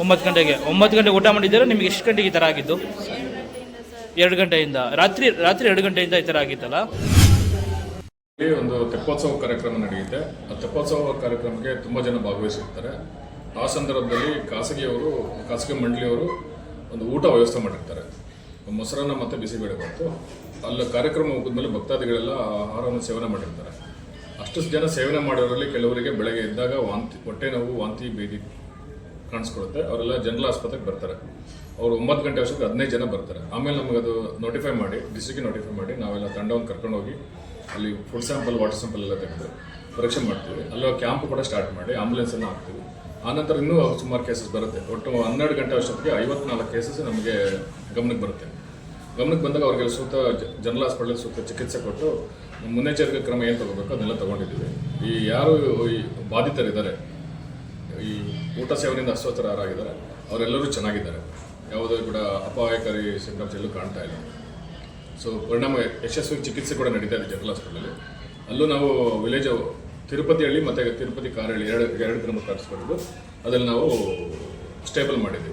ಒಂಬತ್ತು ಗಂಟೆಗೆ. ಒಂಬತ್ತು ಗಂಟೆಗೆ ಊಟ ಮಾಡಿದ್ದೀರಾ? ನಿಮಗೆ ಎಷ್ಟು ಗಂಟೆಗೆ ಈ ಥರ ಆಗಿದ್ದು? ಎರಡು ಗಂಟೆಯಿಂದ. ರಾತ್ರಿ ರಾತ್ರಿ ಎರಡು ಗಂಟೆಯಿಂದ ಈ ಥರ ಆಗಿತ್ತಲ್ಲ? ಒಂದು ತೆಪ್ಪೋತ್ಸವ ಕಾರ್ಯಕ್ರಮ ನಡೆಯುತ್ತೆ. ಆ ತೆಪ್ಪೋತ್ಸವ ಕಾರ್ಯಕ್ರಮಕ್ಕೆ ತುಂಬ ಜನ ಭಾಗವಹಿಸಿರ್ತಾರೆ. ಆ ಸಂದರ್ಭದಲ್ಲಿ ಖಾಸಗಿಯವರು, ಖಾಸಗಿ ಮಂಡಳಿಯವರು ಒಂದು ಊಟ ವ್ಯವಸ್ಥೆ ಮಾಡಿರ್ತಾರೆ. ಮೊಸರನ್ನ ಮತ್ತು ಬಿಸಿಬೇಳೆ ಬಂತು. ಅಲ್ಲಿ ಕಾರ್ಯಕ್ರಮ ಮುಗಿದ್ಮೇಲೆ ಭಕ್ತಾದಿಗಳೆಲ್ಲ ಆಹಾರವನ್ನು ಸೇವನೆ ಮಾಡಿರ್ತಾರೆ. ಅಷ್ಟು ಜನ ಸೇವನೆ ಮಾಡೋರಲ್ಲಿ ಕೆಲವರಿಗೆ ಬೆಳಗ್ಗೆ ಎದ್ದಾಗ ವಾಂತಿ, ಹೊಟ್ಟೆ ನೋವು, ವಾಂತಿ, ಬೇದಿ ಕಾಣಿಸ್ಕೊಳುತ್ತೆ ಅವರೆಲ್ಲ ಜನರಲ್ ಆಸ್ಪತ್ರೆಗೆ ಬರ್ತಾರೆ. ಅವರು ಒಂಬತ್ತು ಗಂಟೆ ವರ್ಷಕ್ಕೆ ಹದಿನೈದು ಜನ ಬರ್ತಾರೆ. ಆಮೇಲೆ ನಮಗೆ ಅದು ನೋಟಿಫೈ ಮಾಡಿ ಡಿಸ್ಟ್ರಿಕ್ಗೆ ನೋಟಿಫೈ ಮಾಡಿ, ನಾವೆಲ್ಲ ತಂಡವನ್ನು ಕರ್ಕೊಂಡು ಹೋಗಿ ಅಲ್ಲಿ ಫುಡ್ ಸ್ಯಾಂಪಲ್ ವಾಟರ್ ಸ್ಯಾಂಪಲ್ ಎಲ್ಲ ತೆಗೆದು ಪರೀಕ್ಷೆ ಮಾಡ್ತೀವಿ. ಅಲ್ಲಿ ಕ್ಯಾಂಪ್ ಕೂಡ ಸ್ಟಾರ್ಟ್ ಮಾಡಿ ಆಂಬುಲೆನ್ಸನ್ನು ಹಾಕ್ತೀವಿ. ಆನಂತರ ಇನ್ನೂ ಸುಮಾರು ಕೇಸಸ್ ಬರುತ್ತೆ. ಒಟ್ಟು ಹನ್ನೆರಡು ಗಂಟೆ ವರ್ಷಕ್ಕೆ ಐವತ್ನಾಲ್ಕು ಕೇಸಸ್ ನಮಗೆ ಗಮನಕ್ಕೆ ಬರುತ್ತೆ. ಗಮನಕ್ಕೆ ಬಂದಾಗ ಅವ್ರಿಗೆ ಸೂಕ್ತ ಜನರಲ್ ಹಾಸ್ಪಿಟಲ್ ಸೂಕ್ತ ಚಿಕಿತ್ಸೆ ಕೊಟ್ಟು ಮುನ್ನೆಚ್ಚರಿಕೆ ಕ್ರಮ ಏನು ತಗೋಬೇಕು ಅದನ್ನೆಲ್ಲ ತಗೊಂಡಿದ್ದೀವಿ. ಈ ಯಾರು ಈ ಬಾಧಿತರಿದ್ದಾರೆ ಈ ಊಟ ಸೇವನೆಯಿಂದ ಅಸ್ವಸ್ಥರಾಗಿದ್ದಾರೆ. ಅವರೆಲ್ಲರೂ ಚೆನ್ನಾಗಿದ್ದಾರೆ. ಯಾವುದೇ ಕೂಡ ಅಪಾಯಕಾರಿ ಸಿಂಟಮ್ಸ್ ಎಲ್ಲೂ ಕಾಣ್ತಾ ಇಲ್ಲ. ಸೊ ಪರಿಣಾಮ ಯಶಸ್ವಿ ಚಿಕಿತ್ಸೆ ಕೂಡ ನಡೀತಾ ಇದೆ ಜನರಲ್ ಹಾಸ್ಪಿಟಲಲ್ಲಿ ಅಲ್ಲೂ. ನಾವು ವಿಲೇಜ್ ತಿರುಪತಿ ಹಳ್ಳಿ ಮತ್ತು ತಿರುಪತಿ ಕಾರಹಳ್ಳಿ ಎರಡು ಎರಡು ಗ್ರಾಮ ಕರೆಸ್ಕೊಂಡು ಅದರಲ್ಲಿ ನಾವು ಸ್ಟೇಬಲ್ ಮಾಡಿದ್ದೀವಿ.